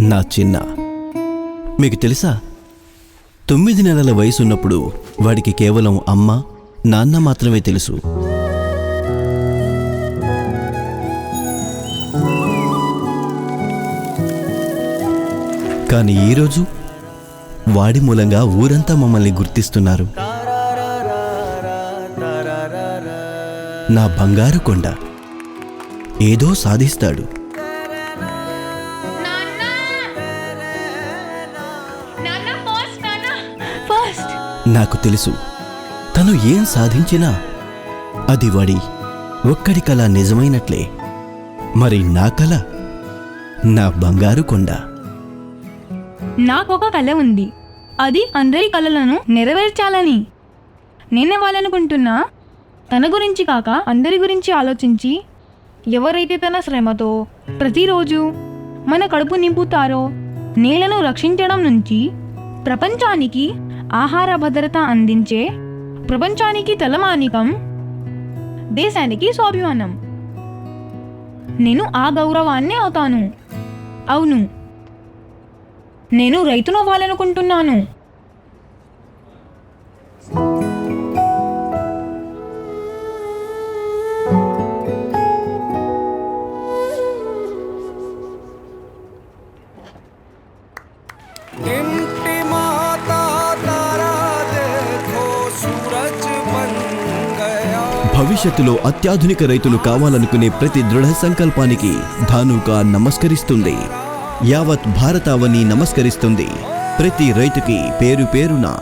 నా చిన్న. మీకు తెలుసా? తొమ్మిది నెలల వయసున్నప్పుడు వాడికి కేవలం అమ్మ నాన్న మాత్రమే తెలుసు. కానీ ఈరోజు వాడి మూలంగా ఊరంతా మమ్మల్ని గుర్తిస్తున్నారు. నా బంగారు కొండ ఏదో సాధిస్తాడు. నాకు తెలుసు. తను ఏం సాధించినా అది వాడి ఒక్కడి కళ నిజమైనట్లే. మరి నా కళ నా బంగారు కొండ. నాకు ఒక కళ ఉంది. అది అందరి కళలను నెరవేర్చాలని. నేనేవాలనుకుంటున్నా తన గురించి కాక అందరి గురించి ఆలోచించి ఎవరైతే తన శ్రమతో ప్రతిరోజు మన కడుపు నింపుతారో నేలను రక్షించడం నుంచి ప్రపంచానికి ఆహార భద్రత అందించే ప్రపంచానికి తలమానికం దేశానికి స్వాభిమానం. నేను ఆ గౌరవాన్నే అవుతాను. అవును. నేను రైతును భవిష్యత్తులో అత్యాధునిక రైతులు కావాలనుకునే ప్రతి దృఢ సంకల్పానికి ధానుకా నమస్కరిస్తుంది. యావత్ భారతావని నమస్కరిస్తుంది. ప్రతి రైతుకి పేరు పేరున